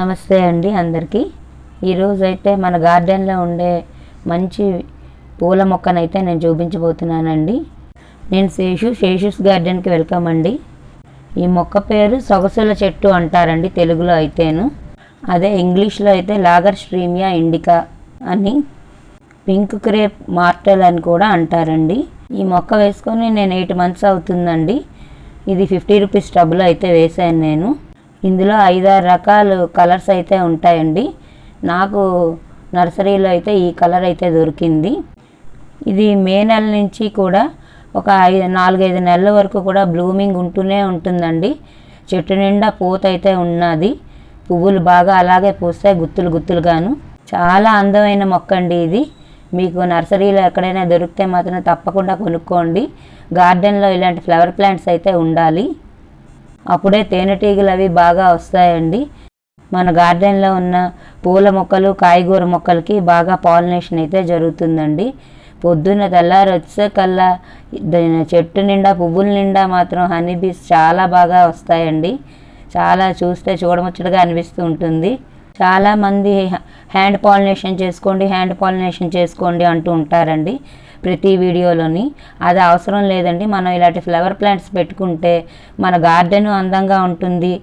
నమస్తే అండి అందరికీ. ఈరోజైతే మన గార్డెన్లో ఉండే మంచి పూల మొక్కనైతే నేను చూపించబోతున్నానండి. నేను శేషు శేషుస్ గార్డెన్కి వెల్కమ్ అండి. ఈ మొక్క పేరు సొగసుల చెట్టు అంటారండి తెలుగులో అయితేను. అదే ఇంగ్లీష్లో అయితే లాగర్ స్ట్రీమియా ఇండికా అని పింక్ క్రేప్ మార్టల్ అని కూడా అంటారండి. ఈ మొక్క వేసుకొని నేను ఎయిట్ మంత్స్ అవుతుందండి. ఇది ఫిఫ్టీ రూపీస్ టబ్లో అయితే వేసాను నేను. ఇందులో ఐదారు రకాలు కలర్స్ అయితే ఉంటాయండి. నాకు నర్సరీలో అయితే ఈ కలర్ అయితే దొరికింది. ఇది మే నెల నుంచి కూడా ఒక ఐదు నాలుగైదు నెలల వరకు కూడా బ్లూమింగ్ ఉంటూనే ఉంటుందండి. చెట్టు నిండా పూత అయితే ఉన్నది. పువ్వులు బాగా అలాగే పూస్తాయి గుత్తులు గుత్తులుగాను. చాలా అందమైన మొక్క అండి ఇది. మీకు నర్సరీలో ఎక్కడైనా దొరికితే మాత్రం తప్పకుండా కొనుక్కోండి. గార్డెన్లో ఇలాంటి ఫ్లవర్ ప్లాంట్స్ అయితే ఉండాలి. అప్పుడే తేనెటీగలు అవి బాగా వస్తాయండి. మన గార్డెన్లో ఉన్న పూల మొక్కలు కాయగూర మొక్కలకి బాగా పాలినేషన్ అయితే జరుగుతుందండి. పొద్దున్న తెల్లారి వచ్చేకల్లా కల్లా చెట్టు నిండా పువ్వుల నిండా మాత్రం హనీ బీస్ చాలా బాగా వస్తాయండి. చాలా చూస్తే చూడముచ్చటగా అనిపిస్తూ ఉంటుంది. చాలామంది హ్యాండ్ పాలినేషన్ చేసుకోండి హ్యాండ్ పాలినేషన్ చేసుకోండి అంటూ ఉంటారండి. ప్రతి వీడియోలోని. అది అవసరం లేదండి. మనం ఇలాంటి ఫ్లవర్ ప్లాంట్స్ పెట్టుకుంటే మన గార్డెన్ అందంగా ఉంటుంది.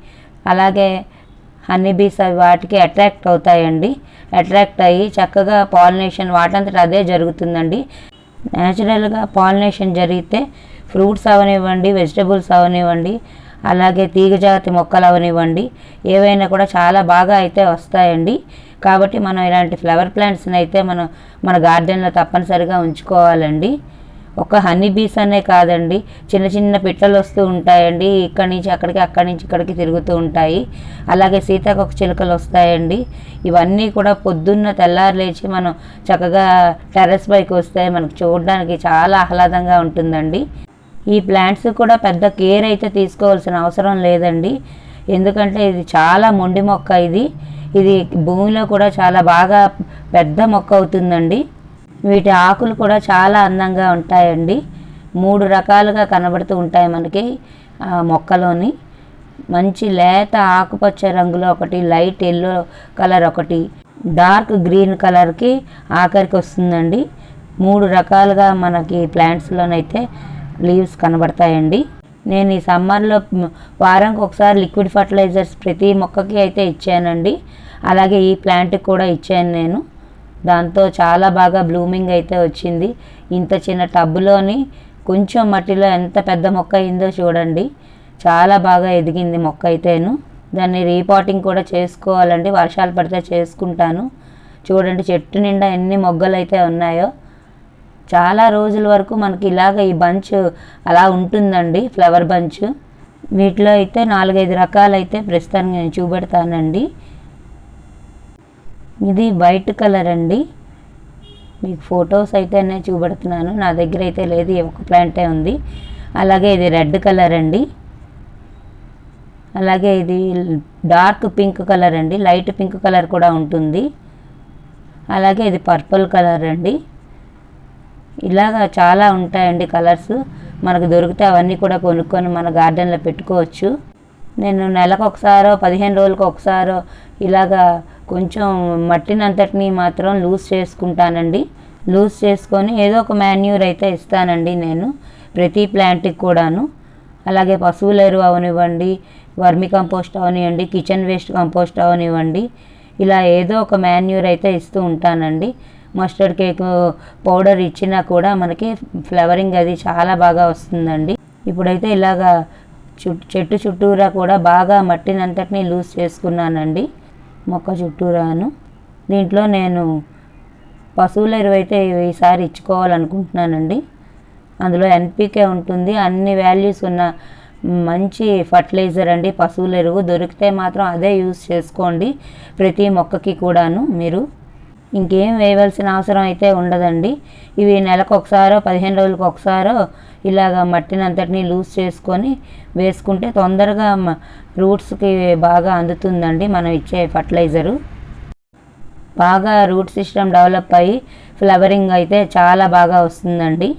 అలాగే హనీ బీస్ అవి వాటికి అట్రాక్ట్ అవుతాయండి. అట్రాక్ట్ అయ్యి చక్కగా పాలినేషన్ వాటంతట అదే జరుగుతుందండి. న్యాచురల్గా పాలినేషన్ జరిగితే ఫ్రూట్స్ అవనివ్వండి వెజిటబుల్స్ అవనివ్వండి అలాగే తీగజాతి మొక్కలు అవనివ్వండి ఏవైనా కూడా చాలా బాగా అయితే వస్తాయండి. కాబట్టి మనం ఇలాంటి ఫ్లవర్ ప్లాంట్స్ని అయితే మనం మన గార్డెన్లో తప్పనిసరిగా ఉంచుకోవాలండి. ఒక హనీ బీస్ అనే కాదండి. చిన్న చిన్న పిట్టలు వస్తూ ఉంటాయండి. ఇక్కడి నుంచి అక్కడికి అక్కడి నుంచి ఇక్కడికి తిరుగుతూ ఉంటాయి. అలాగే సీతాకొక చిలుకలు వస్తాయండి. ఇవన్నీ కూడా పొద్దున్న తెల్లారు లేచి మనం చక్కగా టెర్రస్ పైకి వస్తే మనకు చూడడానికి చాలా ఆహ్లాదంగా ఉంటుందండి. ఈ ప్లాంట్స్ కూడా పెద్ద కేర్ అయితే తీసుకోవాల్సిన అవసరం లేదండి. ఎందుకంటే ఇది చాలా మొండి మొక్క ఇది. ఇది భూమిలో కూడా చాలా బాగా పెద్ద మొక్క అవుతుందండి. వీటి ఆకులు కూడా చాలా అందంగా ఉంటాయండి. మూడు రకాలుగా కనబడుతూ ఉంటాయి మనకి ఆ మొక్కలోని. మంచి లేత ఆకుపచ్చ రంగులో ఒకటి లైట్ ఎల్లో కలర్ ఒకటి డార్క్ గ్రీన్ కలర్కి ఆఖరికి వస్తుందండి. మూడు రకాలుగా మనకి ప్లాంట్స్లోనైతే లీవ్స్ కనబడతాయండి. నేను ఈ సమ్మర్లో వారానికి ఒకసారి లిక్విడ్ ఫర్టిలైజర్స్ ప్రతి మొక్కకి అయితే ఇచ్చానండి. అలాగే ఈ ప్లాంట్కి కూడా ఇచ్చాను నేను. దాంతో చాలా బాగా బ్లూమింగ్ అయితే వచ్చింది. ఇంత చిన్న టబ్బులోని కొంచెం మట్టిలో ఎంత పెద్ద మొక్క అయిందో చూడండి. చాలా బాగా ఎదిగింది మొక్క అయితేను. దాన్ని రీపాటింగ్ కూడా చేసుకోవాలండి. వర్షాలు పడితే చేసుకుంటాను. చూడండి చెట్టు నిండా ఎన్ని మొగ్గలు అయితే ఉన్నాయో. చాలా రోజుల వరకు మనకి ఇలాగ ఈ బంచ్ అలా ఉంటుందండి ఫ్లవర్ బంచ్. వీటిలో అయితే నాలుగైదు రకాలైతే ప్రస్తుతానికి నేను చూపెడతానండి. ఇది వైట్ కలర్ అండి. మీకు ఫొటోస్ అయితే నేను చూపెడుతున్నాను. నా దగ్గర అయితే లేదు ఒక ప్లాంటే ఉంది. అలాగే ఇది రెడ్ కలర్ అండి. అలాగే ఇది డార్క్ పింక్ కలర్ అండి. లైట్ పింక్ కలర్ కూడా ఉంటుంది. అలాగే ఇది పర్పుల్ కలర్ అండి. ఇలాగా చాలా ఉంటాయండి కలర్స్. మనకు దొరికితే అవన్నీ కూడా కొనుక్కొని మన గార్డెన్లో పెట్టుకోవచ్చు. నేను నెలకు ఒకసారో పదిహేను రోజులకు ఒకసారో ఇలాగా కొంచెం మట్టినంతటిని మాత్రం లూజ్ చేసుకుంటానండి. లూజ్ చేసుకొని ఏదో ఒక మాన్యూర్ అయితే ఇస్తానండి నేను ప్రతి ప్లాంట్కి కూడాను. అలాగే పశువుల ఎరువు అవనివ్వండి వర్మి కంపోస్ట్ అవనివ్వండి కిచెన్ వేస్ట్ కంపోస్ట్ అవనివ్వండి ఇలా ఏదో ఒక మాన్యూర్ అయితే ఇస్తూ ఉంటానండి. మస్టర్డ్ కేక్ పౌడర్ ఇచ్చినా కూడా మనకి ఫ్లవరింగ్ అది చాలా బాగా వస్తుందండి. ఇప్పుడైతే ఇలాగా చెట్టు చుట్టూరా కూడా బాగా మట్టినంతటిని లూజ్ చేసుకున్నానండి మొక్క చుట్టూరాను. దీంట్లో నేను పశువుల ఎరువు అయితే ఈసారి ఇచ్చుకోవాలనుకుంటున్నానండి. అందులో ఎన్పికే ఉంటుంది అన్ని వాల్యూస్ ఉన్న మంచి ఫర్టిలైజర్ అండి పశువుల ఎరువు. దొరికితే మాత్రం అదే యూస్ చేసుకోండి ప్రతి మొక్కకి కూడాను మీరు. ఇంకేం వేయవలసిన అవసరం అయితే ఉండదండి. ఇవి నెలకు ఒకసారో పదిహేను రోజులకు ఒకసారో ఇలాగ మట్టినంతటిని లూజ్ చేసుకొని వేసుకుంటే తొందరగా రూట్స్కి బాగా అందుతుందండి మనం ఇచ్చే ఫర్టిలైజరు. బాగా రూట్ సిస్టమ్ డెవలప్ అయ్యి ఫ్లవరింగ్ అయితే చాలా బాగా వస్తుందండి.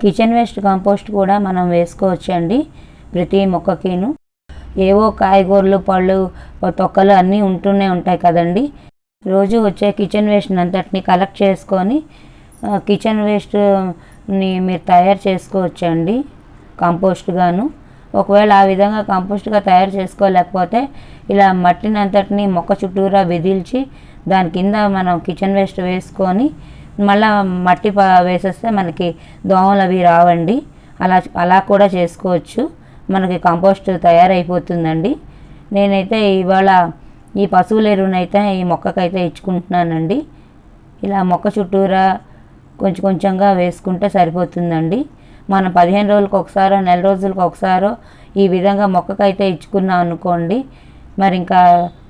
కిచెన్ వేస్ట్ కంపోస్ట్ కూడా మనం వేసుకోవచ్చండి ప్రతి మొక్కకిను. ఏవో కాయగూరలు పళ్ళు తొక్కలు అన్నీ ఉంటూనే ఉంటాయి కదండి. రోజు వచ్చే కిచెన్ వేస్ట్ అంతటిని కలెక్ట్ చేసుకొని కిచెన్ వేస్ట్ని మీరు తయారు చేసుకోవచ్చండి కంపోస్ట్గాను ఒకవేళ ఆ విధంగా కంపోస్ట్గా తయారు చేసుకోలేకపోతే ఇలా మట్టిని అంతటిని మొక్క చుట్టూరా విదిల్చి దాని కింద మనం కిచెన్ వేస్ట్ వేసుకొని మళ్ళా మట్టి వేసేస్తే మనకి దోమలు అవి రావండి. అలా అలా కూడా చేసుకోవచ్చు. మనకి కంపోస్ట్ తయారైపోతుందండి. నేనైతే ఇవాళ ఈ పశువుల ఎరువునైతే ఈ మొక్కకైతే ఇచ్చుకుంటున్నానండి. ఇలా మొక్క చుట్టూరా కొంచెం కొంచెంగా వేసుకుంటే సరిపోతుందండి. మనం పదిహేను రోజులకు ఒకసారో నెల రోజులకు ఒకసారో ఈ విధంగా మొక్కకైతే ఇచ్చుకున్నాం అనుకోండి మరి ఇంకా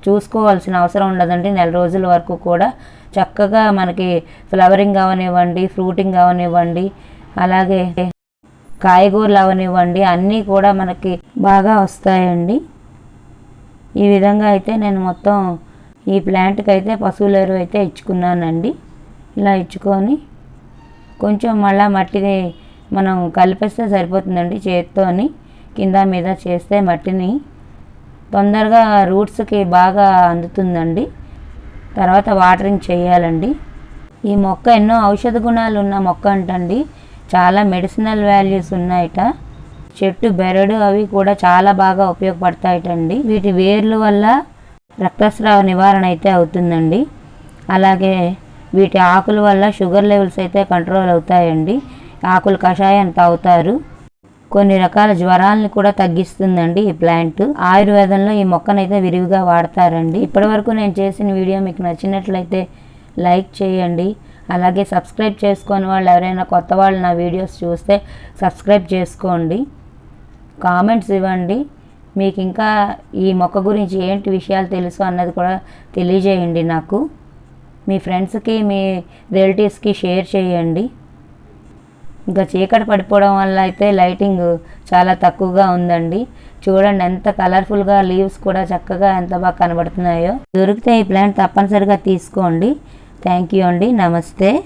చూసుకోవాల్సిన అవసరం ఉండదండి. నెల రోజుల వరకు కూడా చక్కగా మనకి ఫ్లవరింగ్ అవనివ్వండి ఫ్రూటింగ్ అవనివ్వండి అలాగే కాయగూరలు అవనివ్వండి అన్నీ కూడా మనకి బాగా వస్తాయండి. ఈ విధంగా అయితే నేను మొత్తం ఈ ప్లాంట్కి అయితే పశువుల ఎరువు అయితే ఇచ్చుకున్నానండి. ఇలా ఇచ్చుకొని కొంచెం మళ్ళా మట్టిని మనం కలిపేస్తే సరిపోతుందండి చేత్తోని. కింద మీద చేస్తే మట్టిని తొందరగా రూట్స్కి బాగా అందుతుందండి. తర్వాత వాటరింగ్ చేయాలండి. ఈ మొక్క ఎన్నో ఔషధ గుణాలు ఉన్న మొక్క అంటండి. చాలా మెడిసినల్ వాల్యూస్ ఉన్నాయట. చెట్టు బెరడు అవి కూడా చాలా బాగా ఉపయోగపడతాయటండి. వీటి వేర్ల వల్ల రక్తస్రావ నివారణ అయితే అవుతుందండి. అలాగే వీటి ఆకుల వల్ల షుగర్ లెవెల్స్ అయితే కంట్రోల్ అవుతాయండి. ఆకులు కషాయం తాగుతారు. కొన్ని రకాల జ్వరాలను కూడా తగ్గిస్తుందండి ఈ ప్లాంట్. ఆయుర్వేదంలో ఈ మొక్కనైతే విరివిగా వాడతారండి. ఇప్పటివరకు నేను చేసిన వీడియో మీకు నచ్చినట్లయితే లైక్ చేయండి. అలాగే సబ్స్క్రైబ్ చేసుకొని వాళ్ళు ఎవరైనా కొత్త వాళ్ళు నా వీడియోస్ చూస్తే సబ్స్క్రైబ్ చేసుకోండి. కామెంట్స్ ఇవ్వండి. మీకు ఇంకా ఈ మొక్క గురించి ఏంటి విషయాలు తెలుసు అన్నది కూడా తెలియజేయండి నాకు. మీ ఫ్రెండ్స్కి మీ రిలేటివ్స్కి షేర్ చేయండి. ఇంకా చీకటి పడిపోవడం వల్ల అయితే లైటింగ్ చాలా తక్కువగా ఉందండి. చూడండి ఎంత కలర్ఫుల్గా లీవ్స్ కూడా చక్కగా ఎంత బాగా కనబడుతున్నాయో. దొరికితే ఈ ప్లాంట్ తప్పనిసరిగా తీసుకోండి. థ్యాంక్ యూ అండి. నమస్తే.